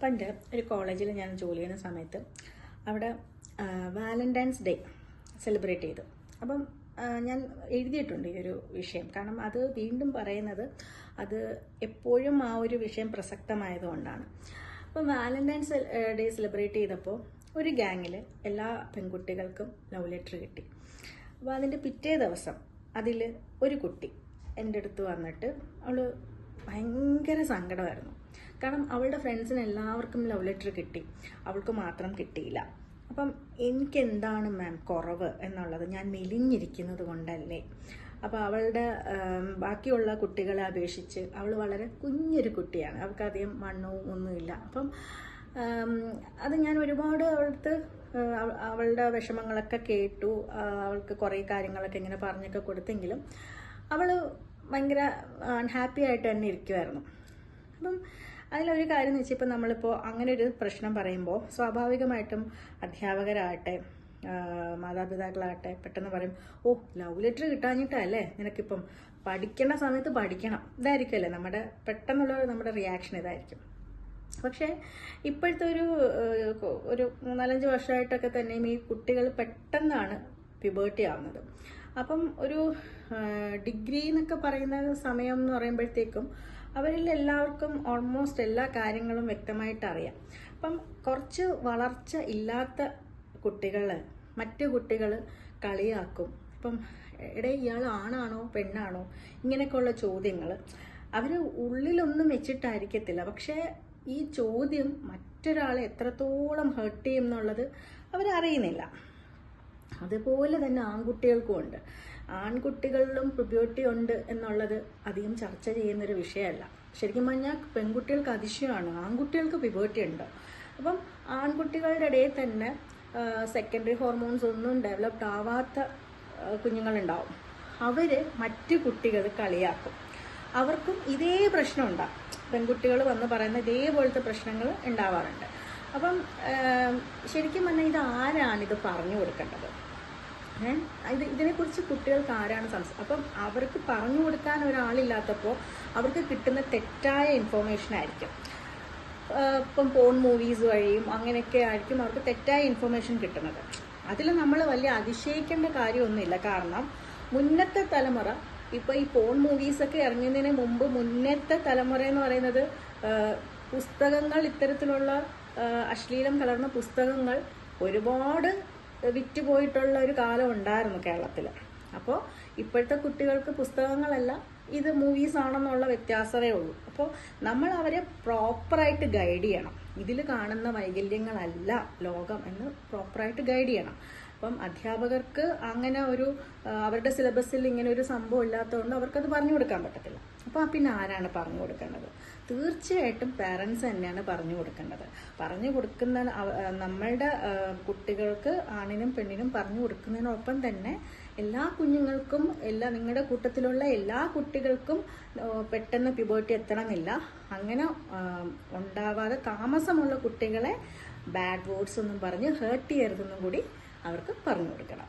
പണ്ട് ഒരു കോളേജിൽ ഞാൻ ജോലി ചെയ്യുന്ന സമയത്ത് അവിടെ വാലന്റൈൻസ് ഡേ സെലിബ്രേറ്റ് ചെയ്തു. അപ്പം ഞാൻ എഴുതിയിട്ടുണ്ട് ഈ ഒരു വിഷയം. കാരണം അത് വീണ്ടും പറയുന്നത് അത് എപ്പോഴും ആ ഒരു വിഷയം പ്രസക്തമായതുകൊണ്ടാണ് അപ്പം വാലന്റൈൻസ് ഡേ സെലിബ്രേറ്റ് ചെയ്തപ്പോൾ ഒരു ഗ്യാങ്ങിൽ എല്ലാ പെൺകുട്ടികൾക്കും ലവ് ലെറ്റർ കിട്ടി. അപ്പോൾ അതിന്റെ പിറ്റേ ദിവസം അതിൽ ഒരു കുട്ടി എന്റെ അടുത്ത് വന്നിട്ട് അവൾ ഭയങ്കര സങ്കടമായിരുന്നു. കാരണം അവളുടെ ഫ്രണ്ട്സിന് എല്ലാവർക്കും ലവ് ലെറ്റർ കിട്ടി. അവൾക്ക് മാത്രം കിട്ടിയില്ല. അപ്പം എനിക്കെന്താണ് മാം കുറവ് എന്നുള്ളത് ഞാൻ മെലിഞ്ഞിരിക്കുന്നത് കൊണ്ടല്ലേ? അപ്പോൾ അവളുടെ ബാക്കിയുള്ള കുട്ടികളെ അപേക്ഷിച്ച് അവൾ വളരെ കുഞ്ഞൊരു കുട്ടിയാണ്. അവൾക്ക് അധികം വണ്ണവും ഒന്നുമില്ല അപ്പം അത് ഞാൻ ഒരുപാട് അവൾക്ക് അവളുടെ വിഷമങ്ങളൊക്കെ കേട്ടു. അവൾക്ക് കുറേ കാര്യങ്ങളൊക്കെ ഇങ്ങനെ പറഞ്ഞൊക്കെ കൊടുത്തെങ്കിലും അവൾ ഭയങ്കര അൺഹാപ്പി ആയിട്ട് തന്നെ ഇരിക്കുമായിരുന്നു അപ്പം അതിലൊരു കാര്യം എന്ന് വെച്ചാൽ ഇപ്പം നമ്മളിപ്പോൾ അങ്ങനെ ഒരു പ്രശ്നം പറയുമ്പോൾ സ്വാഭാവികമായിട്ടും അധ്യാപകരാകട്ടെ മാതാപിതാക്കളാകട്ടെ പെട്ടെന്ന് പറയും ഓ ലവ് ലെറ്റർ കിട്ടാഞ്ഞിട്ടല്ലേ? നിനക്കിപ്പം പഠിക്കേണ്ട സമയത്ത് പഠിക്കണം. ഇതായിരിക്കുമല്ലേ നമ്മുടെ പെട്ടെന്നുള്ള നമ്മുടെ റിയാക്ഷൻ ഇതായിരിക്കും. പക്ഷേ ഇപ്പോഴത്തെ ഒരു ഒരു മൂന്നാലഞ്ച് വർഷമായിട്ടൊക്കെ തന്നെയും ഈ കുട്ടികൾ പെട്ടെന്നാണ് പിബേർട്ടി ആവുന്നത്. അപ്പം ഒരു ഡിഗ്രി എന്നൊക്കെ പറയുന്ന സമയം എന്ന് പറയുമ്പോഴത്തേക്കും അവരിൽ എല്ലാവർക്കും ഓൾമോസ്റ്റ് എല്ലാ കാര്യങ്ങളും വ്യക്തമായിട്ട് അറിയാം. അപ്പം കുറച്ച് വളർച്ച ഇല്ലാത്ത കുട്ടികൾ മറ്റ് കുട്ടികൾ കളിയാക്കും. ഇപ്പം എടേ ഇയാൾ ആണാണോ പെണ്ണാണോ ഇങ്ങനെയൊക്കെയുള്ള ചോദ്യങ്ങൾ അവർ ഉള്ളിലൊന്നും വെച്ചിട്ടായിരിക്കത്തില്ല. പക്ഷേ ഈ ചോദ്യം മറ്റൊരാളെ എത്രത്തോളം ഹേർട്ട് ചെയ്യും എന്നുള്ളത് അവരറിയുന്നില്ല. അതുപോലെ തന്നെ ആൺകുട്ടികൾക്കും ഉണ്ട്. ആൺകുട്ടികളിലും പ്രിബ്യൂട്ടി ഉണ്ട് എന്നുള്ളത് അധികം ചർച്ച ചെയ്യുന്നൊരു വിഷയമല്ല. ശരിക്കും പറഞ്ഞാൽ പെൺകുട്ടികൾക്ക് അതിശയമാണ്. ആൺകുട്ടികൾക്ക് പ്രിബ്യൂട്ടി ഉണ്ട്. അപ്പം ആൺകുട്ടികളുടെ ഇടയിൽ തന്നെ സെക്കൻഡറി ഹോർമോൺസ് ഒന്നും ഡെവലപ്ഡ് ആവാത്ത കുഞ്ഞുങ്ങളുണ്ടാവും. അവർ മറ്റു കുട്ടികൾ കളിയാക്കും. അവർക്കും ഇതേ പ്രശ്നം ഉണ്ടാകും. പെൺകുട്ടികൾ വന്ന് പറയുന്ന ഇതേപോലത്തെ പ്രശ്നങ്ങൾ ഉണ്ടാവാറുണ്ട്. അപ്പം ശരിക്കും പറഞ്ഞാൽ ഇത് ആരാണ് ഇത് പറഞ്ഞു കൊടുക്കേണ്ടത്? ഇത് ഇതിനെക്കുറിച്ച് കുട്ടികൾക്ക് ആരാണ് സംസ അപ്പം അവർക്ക് പറഞ്ഞു കൊടുക്കാൻ ഒരാളില്ലാത്തപ്പോൾ അവർക്ക് കിട്ടുന്ന തെറ്റായ ഇൻഫോർമേഷൻ ആയിരിക്കും. ഇപ്പം പോൺ മൂവീസ് വഴിയും അങ്ങനെയൊക്കെ ആയിരിക്കും അവർക്ക് തെറ്റായ ഇൻഫർമേഷൻ കിട്ടുന്നത്. അതിൽ നമ്മൾ വലിയ അതിശയിക്കേണ്ട കാര്യമൊന്നുമില്ല. കാരണം മുന്നത്തെ തലമുറ ഇപ്പൊ ഈ പോൺ മൂവീസൊക്കെ ഇറങ്ങുന്നതിന് മുമ്പ് മുന്നത്തെ തലമുറ എന്ന് പറയുന്നത് പുസ്തകങ്ങൾ ഇത്തരത്തിലുള്ള അശ്ലീലം കലർന്ന പുസ്തകങ്ങൾ ഒരുപാട് വിറ്റുപോയിട്ടുള്ള ഒരു കാലം ഉണ്ടായിരുന്നു കേരളത്തിൽ അപ്പോൾ ഇപ്പോഴത്തെ കുട്ടികൾക്ക് പുസ്തകങ്ങളല്ല ഇത് മൂവീസ് ആണെന്നുള്ള വ്യത്യാസമേ ഉള്ളൂ. അപ്പോൾ നമ്മൾ അവരെ പ്രോപ്പറായിട്ട് ഗൈഡ് ചെയ്യണം. ഇതിൽ കാണുന്ന വൈകല്യങ്ങളല്ല ലോകം എന്ന് പ്രോപ്പറായിട്ട് ഗൈഡ് ചെയ്യണം. അപ്പം അധ്യാപകർക്ക് അങ്ങനെ ഒരു അവരുടെ സിലബസിൽ ഇങ്ങനെ ഒരു സംഭവം ഇല്ലാത്തതുകൊണ്ട് അവർക്കത് പറഞ്ഞു കൊടുക്കാൻ പറ്റത്തില്ല. അപ്പോൾ പിന്നെ ആരാണ് പറഞ്ഞു കൊടുക്കേണ്ടത്? തീർച്ചയായിട്ടും പാരൻസ് തന്നെയാണ് പറഞ്ഞു കൊടുക്കേണ്ടത്. പറഞ്ഞു കൊടുക്കുന്ന നമ്മളുടെ കുട്ടികൾക്ക് ആണിനും പെണ്ണിനും പറഞ്ഞു കൊടുക്കുന്നതിനൊപ്പം തന്നെ എല്ലാ കുഞ്ഞുങ്ങൾക്കും എല്ലാ നിങ്ങളുടെ കൂട്ടത്തിലുള്ള എല്ലാ കുട്ടികൾക്കും പെട്ടെന്ന് പിബോട്ടി എത്തണമെന്നില്ല. അങ്ങനെ ഉണ്ടാവാതെ താമസമുള്ള കുട്ടികളെ ബാഡ് വേർഡ്സ് ഒന്നും പറഞ്ഞ് ഹേർട്ട് ചെയ്യരുതെന്നും കൂടി അവർക്ക് പറഞ്ഞു കൊടുക്കണം.